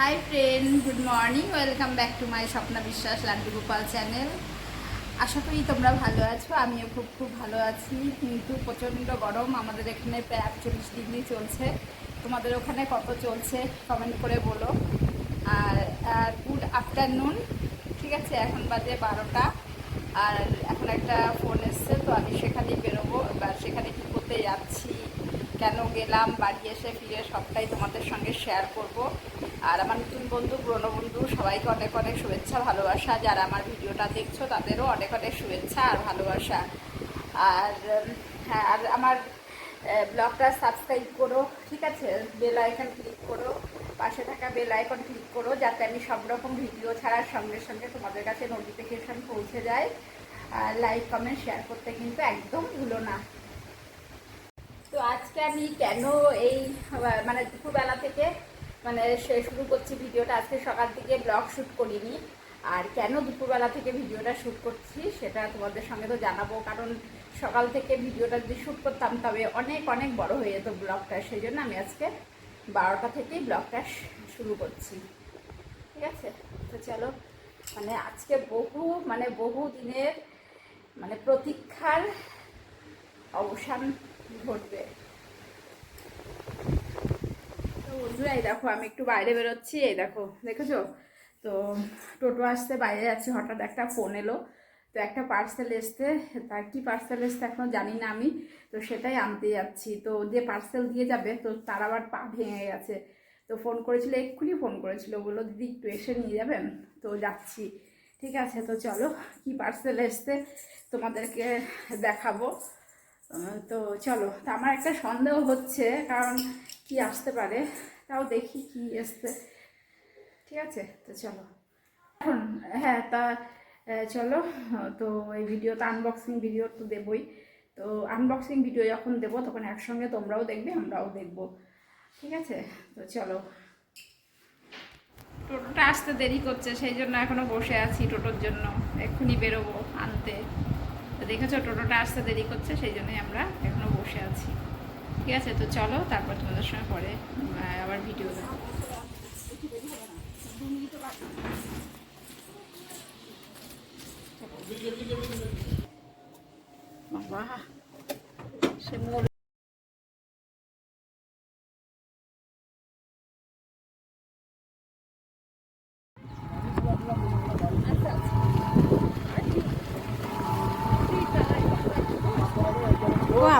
Hi friend good morning welcome back to my Swapna Biswas Laddu Gopal channel আশা করি তোমরা ভালো আছো, আমিও খুব খুব ভালো আছি। কিন্তু প্রচণ্ড গরম, আমাদের এখানে প্রায় একচল্লিশ ডিগ্রি চলছে। তোমাদের ওখানে কত চলছে? কমেন্ট করে বলো। আর গুড আফটারনুন ঠিক আছে, এখন বাজে বারোটা। আর এখন একটা ফোন এসছে, তো আমি সেখানেই বেরোবো। এবার সেখানে কী করতে যাচ্ছি? কেন গেলাম, বাড়ি এসে ফিরে সবটাই তোমাদের সঙ্গে শেয়ার করব। আর আমার নতুন বন্ধু, পুরনো বন্ধু, সবাইকে অনেক অনেক শুভেচ্ছা, ভালোবাসা। যারা আমার ভিডিওটা দেখছ, তাদেরও অনেক অনেক শুভেচ্ছা আর ভালোবাসা। আর হ্যাঁ আর আমার ব্লগটা সাবস্ক্রাইব করো, ঠিক আছে? বেল আইকন ক্লিক করো, পাশে থাকা বেল আইকন ক্লিক করো, যাতে আমি সব রকম ভিডিও ছাড়ার সঙ্গে সঙ্গে তোমাদের কাছে নোটিফিকেশন পৌঁছে যায়। আর লাইক কমেন্ট শেয়ার করতে কিন্তু একদম ভুলো না। তো আজকে আমি কেন এই মানে দুপুরবেলা থেকে মানে শুরু করছি ভিডিওটা, আজকে সকাল থেকে ব্লগ শ্যুট করিনি। আর কেন দুপুরবেলা থেকে ভিডিওটা শ্যুট করছি, সেটা তোমাদের সঙ্গে তো জানাব, কারণ সকাল থেকে ভিডিওটা যদি শ্যুট করতাম, তবে অনেক অনেক বড় হয়ে যেত ব্লগটা সেই জন্য আমি আজকে বারোটা থেকেই ব্লগটা শুরু করছি। ঠিক আছে? তো চলো মানে আজকে বহু মানে বহু দিনের মানে প্রতীক্ষার অবসান ঘটবে। তো বন্ধুরা, এই দেখো, আমি একটু বাইরে বেরোচ্ছি। এই দেখো, দেখেছ? তো টোটো আসতে বাইরে যাচ্ছি, হঠাৎ একটা ফোন এলো। তো একটা পার্সেল এসছে, তার কি পার্সেল এসছে এখনও জানি না আমি। তো সেটাই আনতে যাচ্ছি। তো যে পার্সেল দিয়ে যাবে, তো তার আবার পা ভেঙে গেছে। তো ফোন করেছিল, এক্ষুনি ফোন করেছিল। বলল, দিদি, একটু এসে নিয়ে যাবেন? তো যাচ্ছি। ঠিক আছে, তো চলো, কি পার্সেল এসছে তোমাদেরকে দেখাবো। তো চলো, তা আমার একটা সন্দেহ হচ্ছে, কারণ কি আসতে পারে, তাও দেখি কি এসছে ঠিক আছে? তো চলো। এখন হ্যাঁ তা চলো, তো এই ভিডিওতে আনবক্সিং ভিডিও তো দেবই। তো আনবক্সিং ভিডিও যখন দেবো, তখন একসঙ্গে তোমরাও দেখবে, আমরাও দেখব। ঠিক আছে? তো চলো। টোটোটা আসতে দেরি করছে, সেই জন্য এখনও বসে আছি টোটোর জন্য। এক্ষুনি বেরোবো, আনতে। তো দেখেছ, টোটোটা আসতে দেরি করছে, সেই জন্যই আমরা এখনও বসে আছি। ঠিক আছে, তো চলো, তারপর তোমাদের সঙ্গে পরে আবার ভিডিও দেবো বাবা।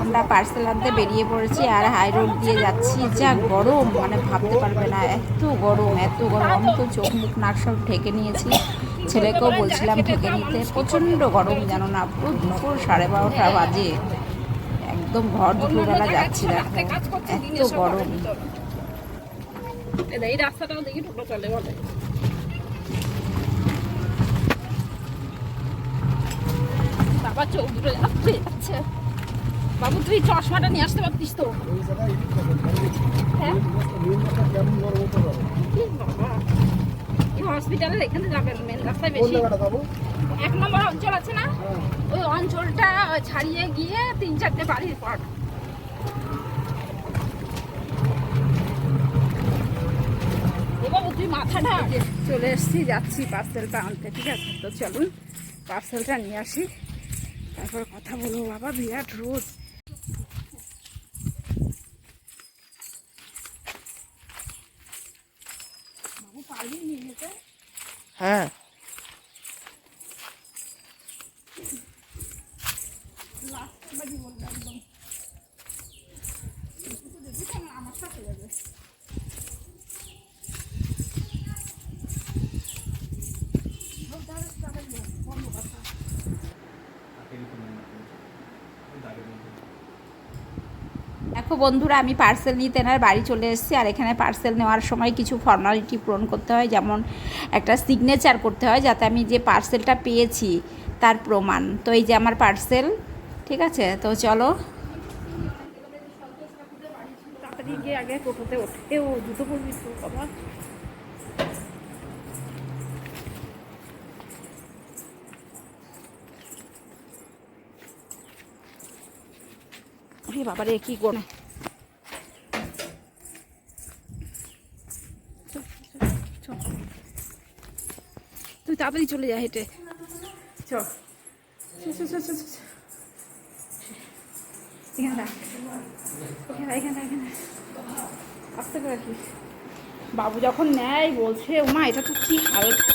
আমরা পার্সেল আনতে বেরিয়ে পড়েছি আর হাই রোড দিয়ে যাচ্ছি। যা গরম মানে ভাবতে পারবে না, এত গরম এত গরম। আমি তো চোখ মুখ নাক সব ঢেকে নিয়েছি। ছেলেকেও বলছিলাম ঢেকে নিতে, প্রচণ্ড গরম জানো না, পুরো দুপুর সাড়ে বারোটা বাজে। একদম ঘর দুপুরবেলা যাচ্ছি দেখো, এত গরম। এই দেখি টোটো চলে বলে বাবা যাচ্ছে যাচ্ছে। বাবু তুই চশমাটা নিয়ে আসতে পারতিস তো। হ্যাঁ? বাবা হসপিটালের এখানে যাবেন মেন রাস্তায় বেশি। এক নম্বর অঞ্চল আছে না? ওই অঞ্চলটা ছাড়িয়ে গিয়ে তিন চারটে বাড়ির পর এবার তুই মাথাটা চলে এসছি যাচ্ছি পার্সেলটা আনতে ঠিক আছে? তো চলুন পার্সেলটা নিয়ে আসি। তারপর কথা বলব বাবা বিরাট রোদ বাবু পারবি নিয়ে যেতে হ্যাঁ লাস্ট বাজি বলবে একদম দেখি তো আমার সাথে যাবে দেখো বন্ধুরা, আমি পার্সেল নিতে এনার বাড়ি চলে এসেছি আর এখানে পার্সেল নেওয়ার সময় কিছু ফর্মালিটি পূরণ করতে হয়, যেমন একটা সিগনেচার করতে হয় যাতে আমি যে পার্সেলটা পেয়েছি তার প্রমাণ। তো এই যে আমার পার্সেল ঠিক আছে? তো চলো। বাবারে, কি করে চল তাড়াতাড়ি চলে যা হেঁটে চল। এখানে। এখানে এখানে বাবু যখন নেয়, বলছে, ওমা, এটা তো কি হালকা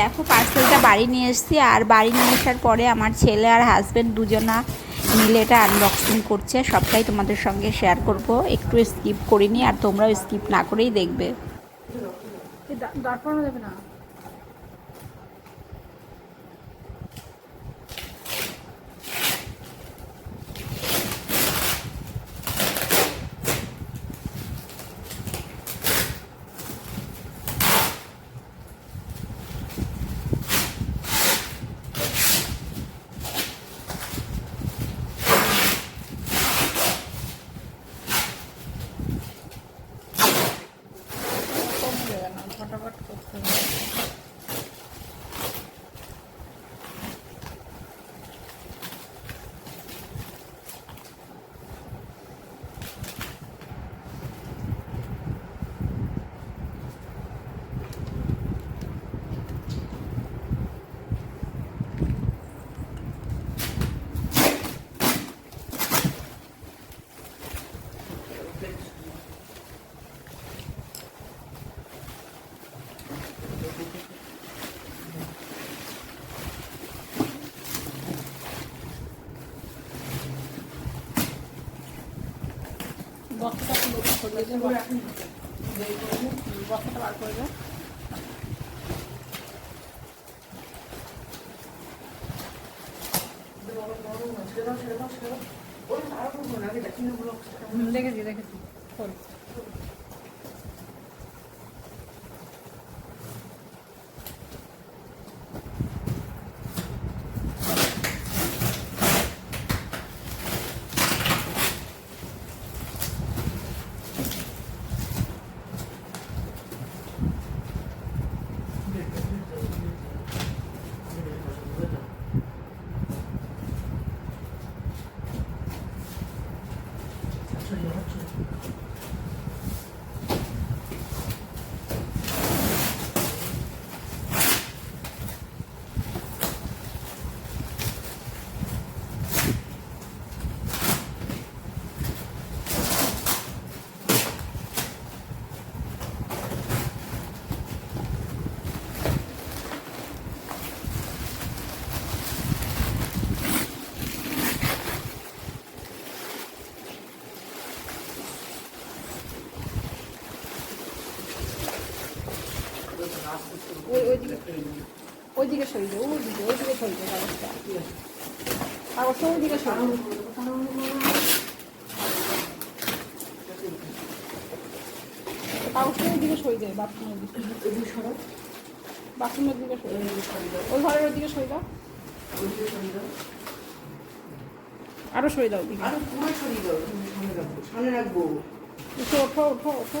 দেখো, পার্সেলটা বাড়ি নিয়ে এসেছি। আর বাড়ি নিয়ে আসার পরে আমার ছেলে আর হাজব্যান্ড দুজনা মিলে এটা আনবক্সিং করছে। সবটাই তোমাদের সঙ্গে শেয়ার করব। একটু স্কিপ করিনি, আর তোমরাও স্কিপ না করেই দেখবে। না? বক্সটা খুলে দেবো বক্সটা বার করে দাও হুম, দেখেছি দেখেছি। খোল ওই ওইদিকে ওইদিকে সরিয়ে দাও ওইদিকে সরিয়ে দাও কাগজটা কাগজটা ওইদিকে সরিয়ে দাও কাগজটা ওইদিকে সরিয়ে দেয় বাথরুমের দিকে। বাথরুমের দিকে সরিয়ে দাও ওই ঘরের ওইদিকে সরিয়ে দাও। আরও সরিয়ে দাও আরও পুরো ছড়িয়ে দাও সামনে রাখব সামনে রাখব। উঠো ওঠো ওঠো ওঠো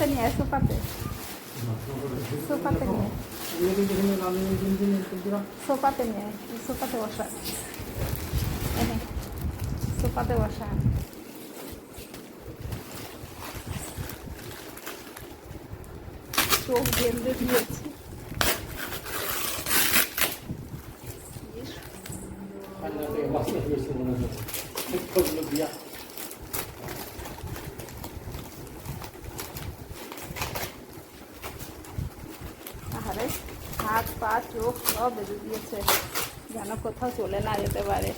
সোফাতে নিয়ে সোফাতে। সোফাতে নিয়ে। সোফাতে নিয়ে সোফাতে বসা। সোফাতে বসা। চোখ বেঁধে দিয়েছি। আরে হাত পা চোখ সব বেঁধে দিয়েছে। যেন কোথাও চলে না যেতে পারে।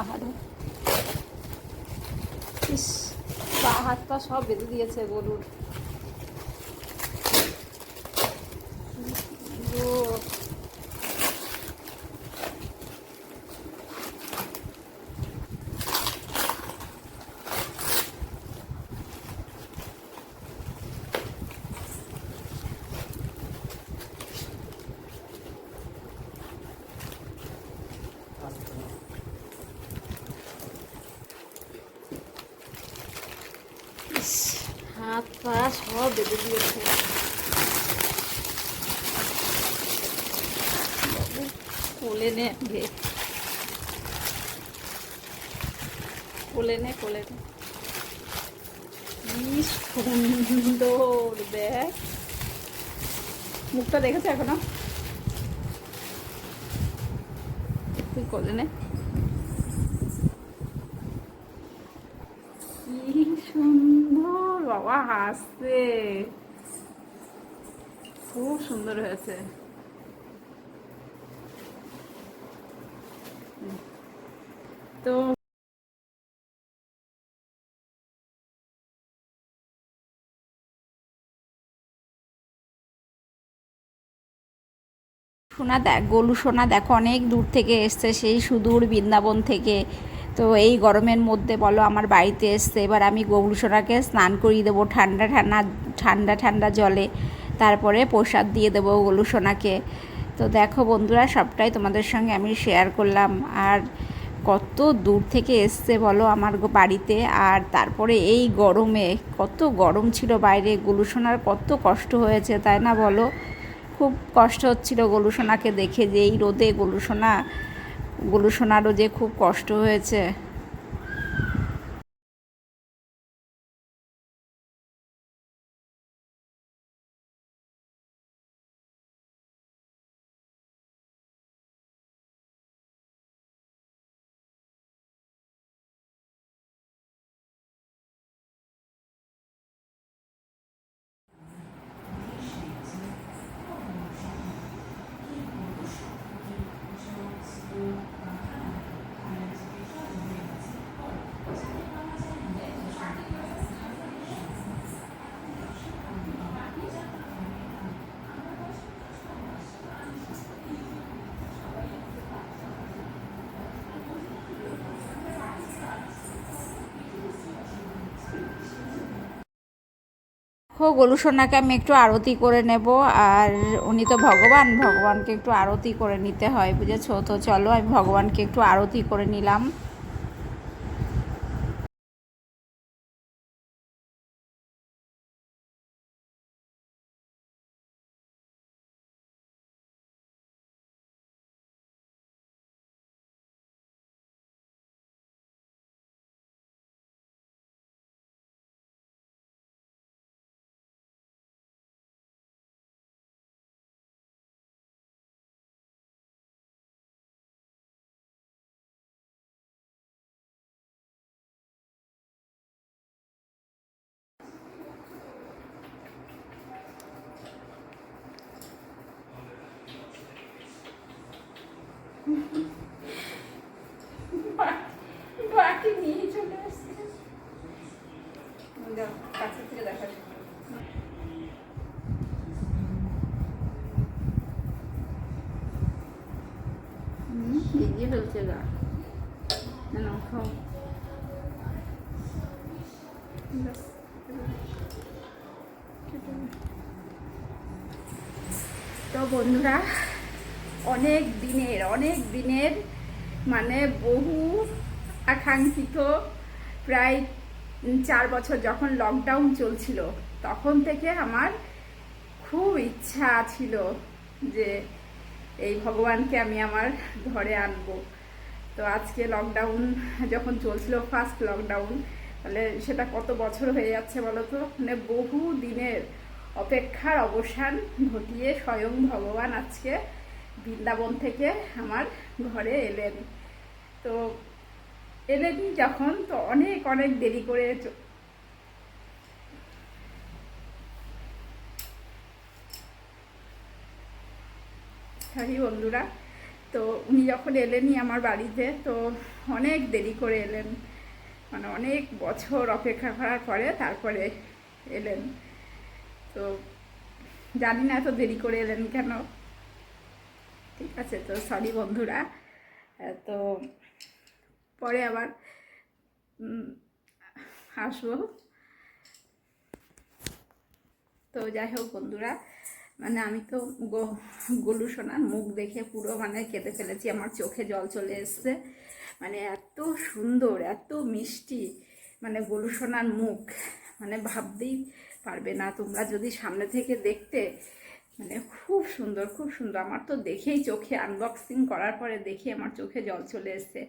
আহারে। ইস, পা, হাত, পা সব বেঁধে দিয়েছে গরুর কি সুন্দর। ইস, হাত পা সব দিয়েছে কোলে নে আগে কোলে নে কোলে নে। কি সুন্দর, দেখ। মুখটা দেখেছ এখনও? তুই কোলে নে কি সুন্দর বাবা হাসছে। খুব সুন্দর হয়েছে। তো সোনা দেখ গলু সোনা দেখো, অনেক দূর থেকে এসছে সেই সুদূর বৃন্দাবন থেকে। তো এই গরমের মধ্যে বলো আমার বাড়িতে এসছে। এবার আমি গলু সোনাকে স্নান করিয়ে দেবো ঠান্ডা ঠান্ডা ঠান্ডা ঠান্ডা জলে। তারপরে প্রসাদ দিয়ে দেবো গলু সোনাকে। তো দেখো বন্ধুরা, সবটাই তোমাদের সঙ্গে আমি শেয়ার করলাম। আর কত দূর থেকে এসছে বলো আমার বাড়িতে। আর তারপরে এই গরমে কত গরম ছিল বাইরে। গুলুসোনার কত কষ্ট হয়েছে, তাই না বলো? খুব কষ্ট হচ্ছিল গলুসোনাকে দেখে যে এই রোদে গলুসোনা গলুসোনারও যে খুব কষ্ট হয়েছে হো গলুসোনাকে আমি একটু আরতি করে নেব আর উনি তো ভগবান, ভগবানকে একটু আরতি করে নিতে হয়, বুঝেছ? তো চলো, আমি ভগবানকে একটু আরতি করে নিলাম। বা- বাটি নিয়ে চলে আসছে দাও, কাছে থেকে দেখা ভিজিয়ে ফেলছে গা না না খাও ব্যাস, তো বন্ধুরা অনেক দিনের অনেক দিনের মানে বহু আকাঙ্ক্ষিত প্রায় চার বছর যখন লকডাউন চলছিল, তখন থেকে আমার খুব ইচ্ছা ছিল যে এই ভগবানকে আমি আমার ঘরে আনব। তো আজকে লকডাউন যখন চলছিল ফার্স্ট লকডাউন তাহলে সেটা কত বছর হয়ে যাচ্ছে বলো তো? মানে বহু দিনের অপেক্ষার অবসান ঘটিয়ে স্বয়ং ভগবান আজকে বৃন্দাবন থেকে আমার ঘরে এলেন। তো এলেন যখন, তো অনেক অনেক দেরি করে সরি বন্ধুরা, তো উনি যখন এলেনই আমার বাড়িতে, তো অনেক দেরি করে এলেন। মানে অনেক বছর অপেক্ষা করার পরে তারপরে এলেন। তো জানি না এত দেরি করে এলেন কেন। ঠিক আছে, তো সরি বন্ধুরা। তো পরে আবার আসব। তো যাই হোক বন্ধুরা মানে আমি তো গোলু সোনার মুখ দেখে পুরো মানে কেঁদে ফেলেছি, আমার চোখে জল চলে এসছে। মানে এত সুন্দর, এত মিষ্টি মানে গোলু সোনার মুখ মানে ভাবতেই পারবে না তোমরা যদি সামনে থেকে দেখতে। মানে খুব সুন্দর খুব সুন্দর। আমার তো দেখেই চোখে আনবক্সিং করার পরে দেখে আমার চোখে জল চলে এসছে।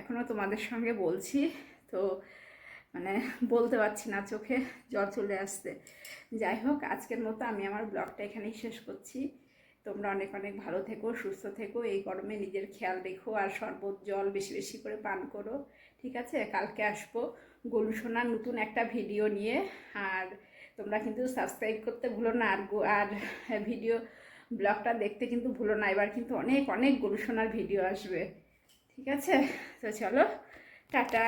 এখনও তোমাদের সঙ্গে বলছি, তো মানে বলতে পারছি না, চোখে জল চলে আসছে। যাই হোক, আজকের মতো আমি আমার ব্লগটা এখানেই শেষ করছি। তোমরা অনেক অনেক ভালো থেকো, সুস্থ থেকো, এই গরমে নিজের খেয়াল রেখো আর শরবত, জল বেশি বেশি করে পান করো। ঠিক আছে? কালকে আসব গরু সোনার নতুন একটা ভিডিও নিয়ে। আর তোমরা কিন্তু সাবস্ক্রাইব করতে ভুলো না আর আর ভিডিও ব্লগটা দেখতে কিন্তু ভুলো না। এবার কিন্তু অনেক অনেক গরু শোনার ভিডিও আসবে। ঠিক আছে? তো চলো, টাটা।